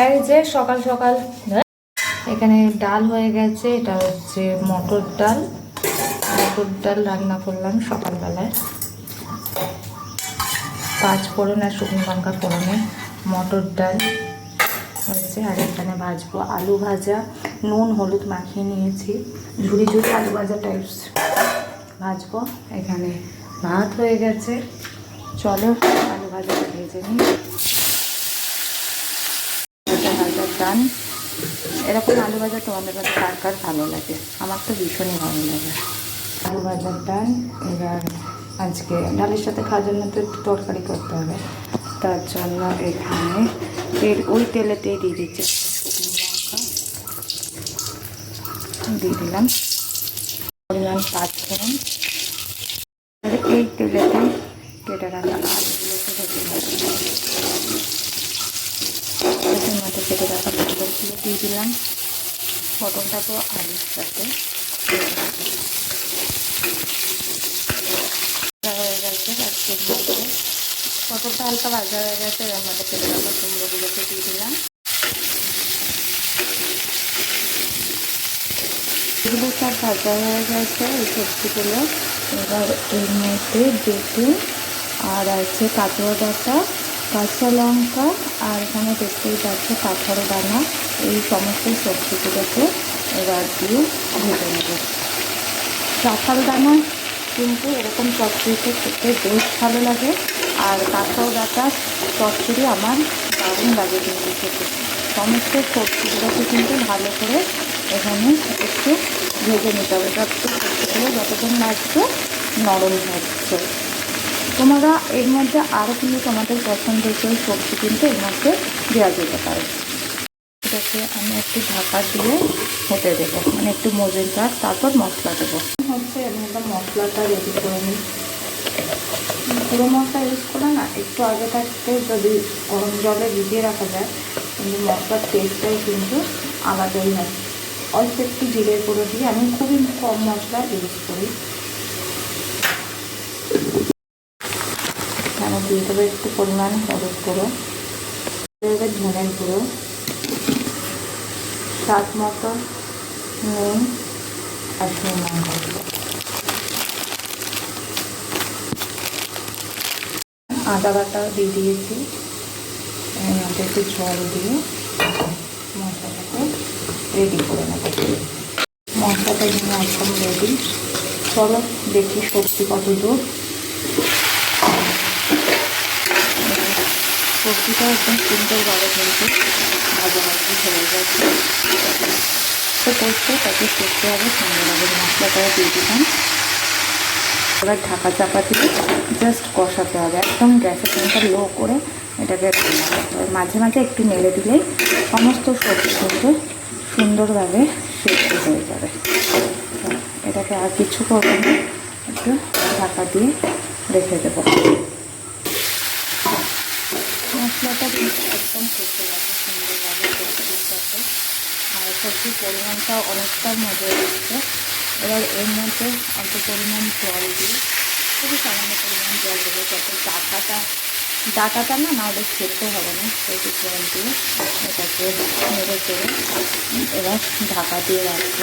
এই যে সকাল সকাল, এখানে ডাল হয়ে গেছে, এটা হচ্ছে মটর ডাল। মটর ডাল রান্না করলাম সকালবেলায়। পাঁচ ফোড়ন আর শুকনো লঙ্কা ফোড়নে মটর ডাল হয়েছে। আর এখানে ভাজবো আলু ভাজা। নুন, হলুদ মাখিয়ে নিয়েছি। ঝুড়ি ঝুড়ি আলু ভাজা টাইপস ভাজবো। এখানে ভাত হয়ে গেছে। চলো আলু ভাজাটা ভেজে নিই। ভাজা ডান এরকম আলু ভাজা তোমাদের কাছে কার কার ভালো লাগে? আমার তো ভীষণই ভালো লাগে। আলু ভাজার ডাল, এবার আজকে ডালের সাথে খাওয়ার জন্য তো একটু তরকারি করতে হবে। তার জন্য এখানে তেল, ওই তেলেতেই দিয়ে দিচ্ছি। লঙ্কা দিয়ে দিলাম। পরিমাণ পাঁচ ফোড়ন। এই তেলেতে কেটে রাখা এটার কেটে রাখা পটলগুলো দিয়ে দিলাম। তো আলুর সাথে। হয়ে গেছে মধ্যে। পটলটা হালকা ভাজা হয়ে গেছে এর মধ্যে রাখা কুমড়োগুলোকে দিয়ে দিলাম। এগুলো সব ভাজা হয়ে গেছে, এই সবজিগুলো। এবার এর মধ্যে বেগুন আর আছে কাঁচুয়া ডাঁটা কাঁচা লঙ্কা আর এখানে দেখতেই পাচ্ছে কাঁঠালো দানা। এই সমস্ত সবজিগুলোকে এবার দিয়ে ভেজে নেব। কাঁঠাল দানা কিন্তু এরকম চচ্চড়িতে খেতে বেশ ভালো লাগে। আর কাঁঠাল ডাঁটা চচ্চড়ি আমার দারুণ লাগে কিন্তু খেতে। সমস্ত সবজিগুলোকে কিন্তু ভালো করে এখানে একটু ভেজে নিতে হবে। সবজিগুলো যতক্ষণ লাগছে নরম হচ্ছে। তোমরা এর মধ্যে আরও কিন্তু তোমাদের পছন্দের কেউ সবজি কিন্তু এর মধ্যে দেওয়া যেতে পারে। এটাকে আমি একটু ঢাকা দিয়ে হতে দেবো মানে একটু মজুনদার তারপর মশলা দেবো। হচ্ছে আমি একটা মশলাটা রেডি করে নিই। পুরো মশলা ইউজ করে না, একটু আগে থাকতে যদি গরম জলে ভিজিয়ে রাখা যায়, কিন্তু মশলার টেস্টটাই কিন্তু আলাদাই হয়। অল্প একটু জিরে করে দিয়ে আমি খুবই কম মশলা ইউজ করি। এখানে দিয়ে দেবো একটু পরিমাণ হলুদ গুঁড়ো দেবে ধনের গুঁড়ো, স্বাদ মতো নুন আর গুঁড়ো আদা বাটা দিয়ে দিয়েছি একটু জল দিয়ে মশলাটাকে রেডি করে নেব। মশলাটা নিয়ে একদম রেডি চলো দেখি সবজি কত দূর। সবজিটা একদম সুন্দরভাবে কিন্তু ভাজা ভাজি হয়ে গেছে। তো করতে তাকে করতে হবে সুন্দরভাবে মশলাটা দিয়ে দিলাম। এবার ঢাকা চাপা দিয়ে জাস্ট কষাতে হবে। একদম গ্যাসের ফ্লেমটা লো করে এটাকে মাঝে মাঝে একটু নেড়ে দিলেই সমস্ত সবজি কিন্তু সুন্দরভাবে সেদ্ধ হয়ে যাবে। এটাকে আর কিছু করব না। একটু ঢাকা দিয়ে রেখে দেবো। মশলাটা কিন্তু একদম কষে গেছে সুন্দরভাবে সবজির সাথে আর সবজির পরিমাণটাও অনেকটা মজা দিচ্ছে এবার এর মধ্যে অল্প পরিমাণ জল দিয়ে, খুবই সামান্য পরিমাণ জল দেবো যাতে ডাটাটা ডাটাটা না নাহলে সেদ্ধ হবে না, সেই জল দিয়ে এটাকে নেড়ে করে এবার ঢাকা দিয়ে রাখব।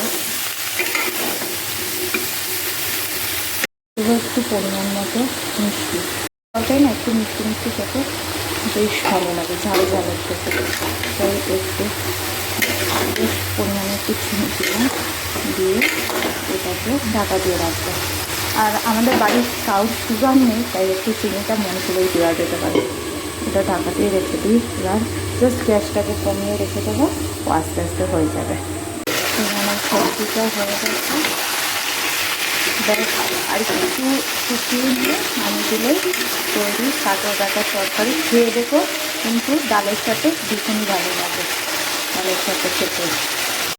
একটু পরিমাণ মতো মিষ্টি। জলটাই না একটু মিষ্টি মিষ্টি খেতে বেশ ভালো লাগে, ঝাল ঝালের খেতে। তাই একটু বেশ পরিমাণে একটু চিনি দিলাম, দিয়ে এটাকে ঢাকা দিয়ে রাখব। আর আমাদের বাড়ির কাউর সুগার নেই, তাই একটু চিনিটা মনে করেই দেওয়া যেতে পারে। এটা ঢাকা দিয়ে রেখে দিই, এবার জাস্ট গ্যাসটাকে কমিয়ে রেখে দেবো আস্তে আস্তে হয়ে যাবে। এখানে সবজিটা হয়ে গেছে। ব্যাস আর একটু শুকিয়ে নিয়ে নামিয়ে দিলেই তৈরি কাঁচা ডাটা তরকারি। খেয়ে দেখো কিন্তু ডালের সাথে ভীষণই ভালো লাগে, ডালের সাথে খেতে।